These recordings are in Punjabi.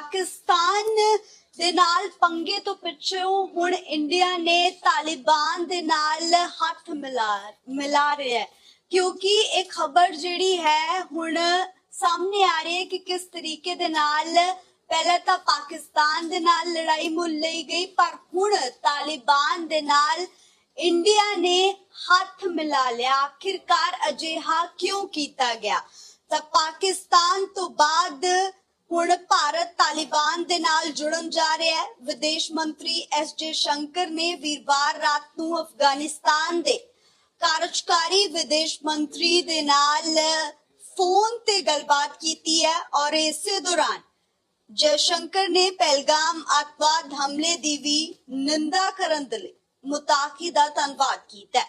ਪਾਕਿਸਤਾਨ ਦੇ ਨਾਲ ਪੰਗੇ ਤੋਂ ਪਿੱਛੋਂ ਹੁਣ ਇੰਡੀਆ ਨੇ ਤਾਲਿਬਾਨ ਦੇ ਨਾਲ ਹੱਥ ਮਿਲਾ ਮਿਲਾ ਰਿਹਾ ਹੈ। ਕਿਉਂਕਿ ਇਹ ਖਬਰ ਜਿਹੜੀ ਹੈ ਹੁਣ ਸਾਹਮਣੇ ਆ ਰਹੀ ਹੈ ਕਿ ਕਿਸ ਤਰੀਕੇ ਦੇ ਨਾਲ ਪਹਿਲਾਂ ਤਾਂ ਪਾਕਿਸਤਾਨ ਦੇ ਨਾਲ ਲੜਾਈ ਮੁੱਲ ਲਈ ਗਈ, ਪਰ ਹੁਣ ਤਾਲਿਬਾਨ ਦੇ ਨਾਲ ਇੰਡੀਆ ਨੇ ਹੱਥ ਮਿਲਾ ਲਿਆ। ਆਖਿਰਕਾਰ ਅਜਿਹਾ ਕਿਉਂ ਕੀਤਾ ਗਿਆ? ਤਾਂ ਪਾਕਿਸਤਾਨ ਤੋਂ ਬਾਅਦ ਦੇ ਨਾਲ ਜੁੜਨ ਜਾ ਰਿਹਾ ਹੈ। ਵਿਦੇਸ਼ ਮੰਤਰੀ ਐਸ ਜੇ ਸ਼ੰਕਰ ਨੇ ਵੀਰਵਾਰ ਰਾਤ ਨੂੰ ਅਫਗਾਨਿਸਤਾਨ ਦੇ ਕਾਰਜਕਾਰੀ ਵਿਦੇਸ਼ ਮੰਤਰੀ ਦੇ ਨਾਲ ਫੋਨ ਤੇ ਗੱਲਬਾਤ ਕੀਤੀ ਹੈ ਔਰ ਇਸੇ ਦੌਰਾਨ ਜੈਸ਼ੰਕਰ ਨੇ ਪਹਿਲਗਾਮ ਆਤਵਾਦ ਹਮਲੇ ਦੀ ਵੀ ਨਿੰਦਾ ਕਰਨ ਦੇ ਲਈ ਮੁਤਾਕੀ ਦਾ ਧੰਨਵਾਦ ਕੀਤਾ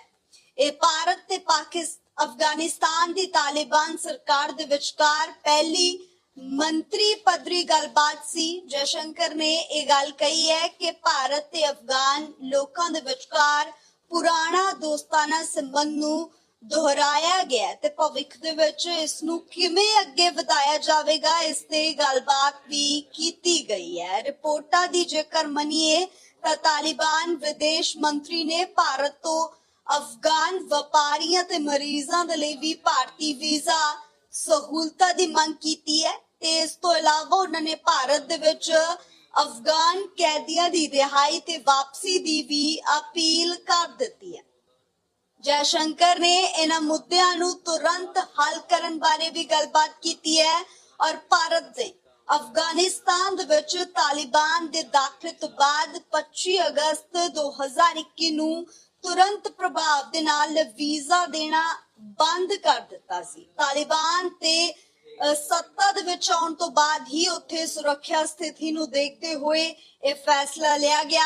ਇਹ ਭਾਰਤ ਤੇ ਪਾਕਿਸਤਾਨ ਅਫਗਾਨਿਸਤਾਨ ਦੀ ਤਾਲਿਬਾਨ ਸਰਕਾਰ ਦੇ ਵਿਚਕਾਰ ਪਹਿਲੀ ਮੰਤਰੀ ਪੱਧਰੀ ਗੱਲਬਾਤ ਸੀ। ਜਸ਼ੰਕਰ ਨੇ ਇਹ ਗੱਲ ਕਹੀ ਹੈ ਕਿ ਭਾਰਤ ਤੇ ਅਫਗਾਨ ਲੋਕਾਂ ਦੇ ਵਿਚਕਾਰ ਪੁਰਾਣਾ ਦੋਸਤਾਨਾ ਸੰਬੰਧ ਨੂੰ ਦੁਹਰਾਇਆ ਗਿਆ ਤੇ ਭਵਿੱਖ ਦੇ ਵਿੱਚ ਇਸ ਨੂੰ ਕਿਵੇਂ ਅੱਗੇ ਵਧਾਇਆ ਜਾਵੇਗਾ, ਇਸ ਤੇ ਗੱਲਬਾਤ ਵੀ ਕੀਤੀ ਗਈ ਹੈ। ਰਿਪੋਰਟਾਂ ਦੀ ਜੇਕਰ ਮੰਨੀਏ ਤਾਂ ਤਾਲਿਬਾਨ ਵਿਦੇਸ਼ ਮੰਤਰੀ ਨੇ ਭਾਰਤ ਤੋਂ ਅਫਗਾਨ ਵਪਾਰੀਆਂ ਤੇ ਮਰੀਜ਼ਾਂ ਦੇ ਲਈ ਵੀ ਭਾਰਤੀ ਵੀਜ਼ਾ ਸਹੂਲਤਾਂ ਦੀ ਮੰਗ ਕੀਤੀ ਹੈ ਤੇ ਇਸ ਤੋਂ ਇਲਾਵਾ ਉਹਨਾਂ ਨੇ ਭਾਰਤ ਦੇ ਵਿੱਚ ਅਫਗਾਨ ਕੈਦੀਆਂ ਦੀ ਰਿਹਾਈ ਤੇ ਵਾਪਸੀ ਦੀ ਵੀ ਅਪੀਲ ਕਰ ਦਿੱਤੀ ਹੈ। ਜੈ ਸ਼ੰਕਰ ਨੇ ਇਹਨਾਂ ਮੁੱਦਿਆਂ ਨੂੰ ਤੁਰੰਤ ਹੱਲ ਕਰਨ ਬਾਰੇ ਵੀ ਗੱਲਬਾਤ ਕੀਤੀ ਹੈ ਔਰ ਭਾਰਤ ਦੇ ਅਫਗਾਨਿਸਤਾਨ ਦੇ ਵਿੱਚ ਤਾਲਿਬਾਨ ਦੇ ਦਾਖਲੇ ਤੋਂ ਬਾਅਦ 25 ਅਗਸਤ 2021 ਨੂੰ ਤੁਰੰਤ ਪ੍ਰਭਾਵ ਦੇ ਨਾਲ ਵੀਜ਼ਾ ਦੇਣਾ ਬੰਦ ਕਰ ਦਿੱਤਾ ਸੀ। ਤਾਲਿਬਾਨ ਤੇ ਸੱਤਾ ਦੇ ਵਿੱਚ ਆਉਣ ਤੋਂ ਬਾਅਦ ਹੀ ਉੱਥੇ ਸੁਰੱਖਿਆ ਸਥਿਤੀ ਨੂੰ ਦੇਖਦੇ ਹੋਏ ਇਹ ਫੈਸਲਾ ਲਿਆ ਗਿਆ।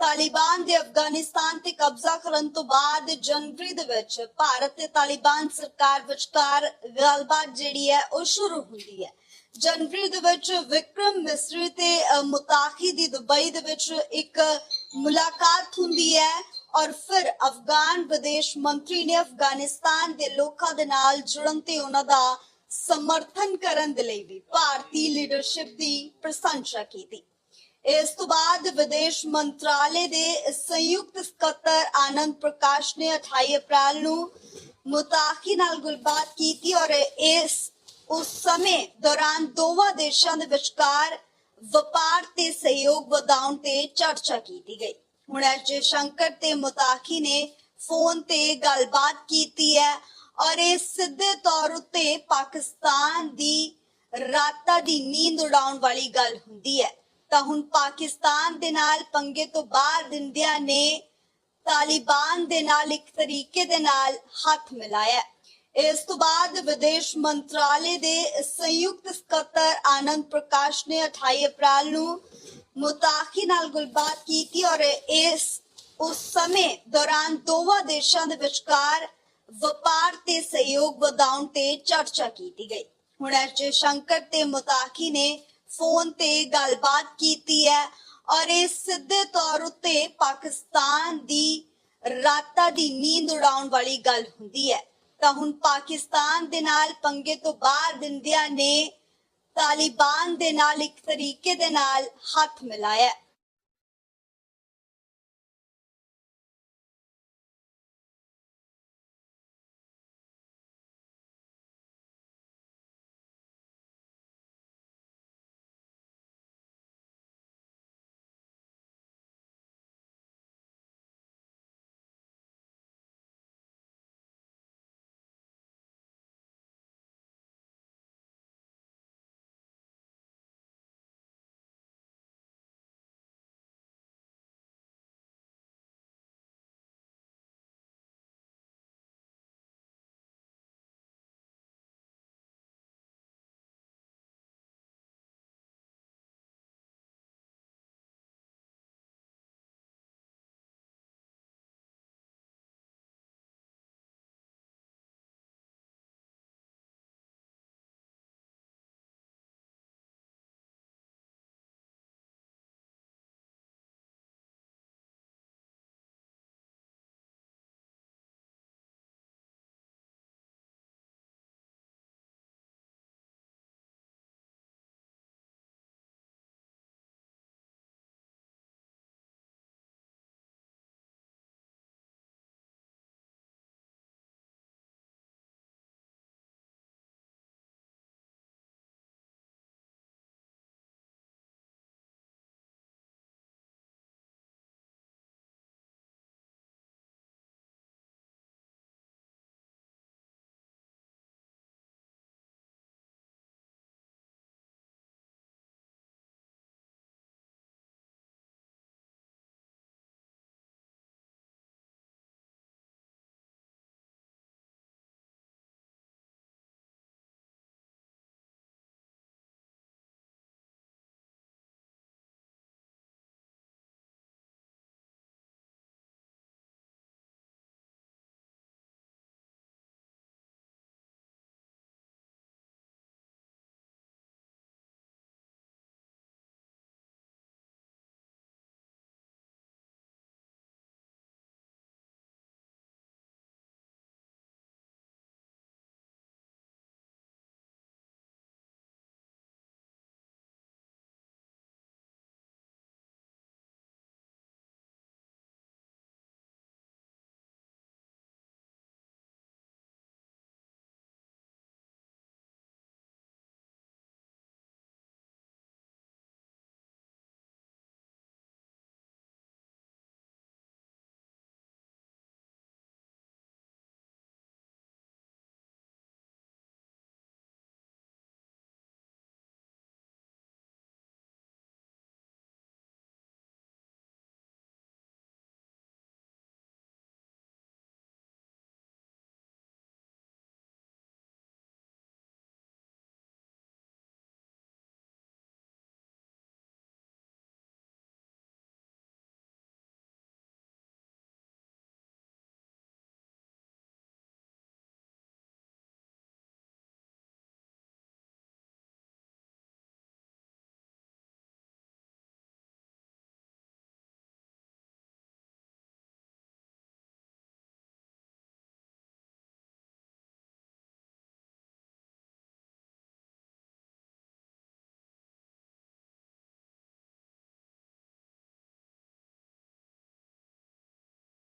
ਤਾਲਿਬਾਨ ਦੇ ਅਫਗਾਨਿਸਤਾਨ ਤੇ ਕਬਜ਼ਾ ਕਰਨ ਤੋਂ ਬਾਅਦ ਜਨਵਰੀ ਦੇ ਵਿੱਚ ਭਾਰਤ ਤੇ ਤਾਲਿਬਾਨ ਸਰਕਾਰ ਵਿਚਕਾਰ ਗੱਲਬਾਤ ਜਿਹੜੀ ਹੈ ਉਹ ਸ਼ੁਰੂ ਹੁੰਦੀ ਹੈ। ਜਨਵਰੀ ਦੇ ਵਿੱਚ ਵਿਕਰਮ ਮਿਸਰੀ ਤੇ ਮੁਤਾਖੀ ਦੀ ਦੁਬਈ ਦੇ ਵਿੱਚ ਇੱਕ ਮੁਲਾਕਾਤ ਹੁੰਦੀ ਹੈ। ਔਰ ਫਿਰ ਅਫਗਾਨ ਵਿਦੇਸ਼ ਮੰਤਰੀ ਨੇ ਅਫਗਾਨਿਸਤਾਨ ਦੇ ਲੋਕਾਂ ਦੇ ਨਾਲ ਜੁੜਨ ਤੇ ਉਹਨਾਂ ਦਾ ਸਮਰਥਨ ਕਰਨ ਦੇ ਲਈ ਵੀ ਭਾਰਤੀ ਲੀਡਰਸ਼ਿਪ ਦੀ ਪ੍ਰਸ਼ੰਸਾ ਕੀਤੀ। ਇਸ ਤੋਂ ਬਾਅਦ ਵਿਦੇਸ਼ ਮੰਤਰਾਲੇ ਦੇ ਸੰਯੁਕਤ ਸਕੱਤਰ ਆਨੰਦ ਪ੍ਰਕਾਸ਼ ਨੇ 28 ਅਪ੍ਰੈਲ ਨੂੰ ਮੁਤਾਕੀ ਨਾਲ ਗੱਲਬਾਤ ਕੀਤੀ ਔਰ ਇਸ, ਉਸ ਸਮੇਂ ਦੌਰਾਨ ਦੋਵਾਂ ਦੇਸ਼ਾਂ ਦੇ ਵਿਚਕਾਰ ਵਪਾਰ ਤੇ ਸਹਿਯੋਗ ਵਧਾਉਣ ਤੇ ਚਰਚਾ ਕੀਤੀ ਗਈ। ਹੁਣ ਐਸ ਸ਼ੰਕਰ ਤੇ ਮੁਤਾਕੀ ਨੇ ਫੋਨ ਤੇ ਗੱਲਬਾਤ ਕੀਤੀ ਹੈ ਔਰ ਇਹ ਸਿੱਧੇ ਤੌਰ ਉੱਤੇ ਪਾਕਿਸਤਾਨ ਦੀ ਰਾਤਾਂ ਦੀ ਨੀਂਦ ਉਡਾਉਣ ਵਾਲੀ ਗੱਲ ਹੁੰਦੀ ਹੈ। ਤਾਂ ਹੁਣ ਪਾਕਿਸਤਾਨ ਦੇ ਨਾਲ ਪੰਗੇ ਤੋਂ ਬਾਅਦ ਇੰਡੀਆ ਨੇ ਤਾਲਿਬਾਨ ਦੇ ਨਾਲ ਇੱਕ ਤਰੀਕੇ ਦੇ ਨਾਲ ਹੱਥ ਮਿਲਾਇਆ ਇਸ ਤੋਂ ਬਾਅਦ ਵਿਦੇਸ਼ ਮੰਤਰਾਲੇ ਦੇ ਸੰਯੁਕਤ ਸਕੱਤਰ ਆਨੰਦ ਪ੍ਰਕਾਸ਼ ਨੇ 28 ਅਪ੍ਰੈਲ ਨੂੰ ਮੁਤਾਕੀ ਨਾਲ ਗੱਲਬਾਤ ਕੀਤੀ ਔਰ ਇਸ, ਉਸ ਸਮੇਂ ਦੌਰਾਨ ਦੋਵਾਂ ਦੇਸ਼ਾਂ ਦੇ ਵਿਚਕਾਰ ਵਪਾਰ ਤੇ ਸਹਿਯੋਗ ਵਧਾਉਣ ਤੇ ਚਰਚਾ ਕੀਤੀ ਗਈ। ਹੁਣ ਐਸ ਸ਼ੰਕਰ ਤੇ ਮੁਤਾਕੀ ਨੇ ਫੋਨ ਤੇ ਗੱਲਬਾਤ ਕੀਤੀ ਹੈ ਔਰ ਇਹ ਸਿੱਧੇ ਤੌਰ ਉੱਤੇ ਪਾਕਿਸਤਾਨ ਦੀ ਰਾਤਾਂ ਦੀ ਨੀਂਦ ਉਡਾਉਣ ਵਾਲੀ ਗੱਲ ਹੁੰਦੀ ਹੈ। ਤਾਂ ਹੁਣ ਪਾਕਿਸਤਾਨ ਦੇ ਨਾਲ ਪੰਗੇ ਤੋਂ ਬਾਅਦ ਇੰਡੀਆ ਨੇ ਤਾਲਿਬਾਨ ਦੇ ਨਾਲ ਇੱਕ ਤਰੀਕੇ ਦੇ ਨਾਲ ਹੱਥ ਮਿਲਾਇਆ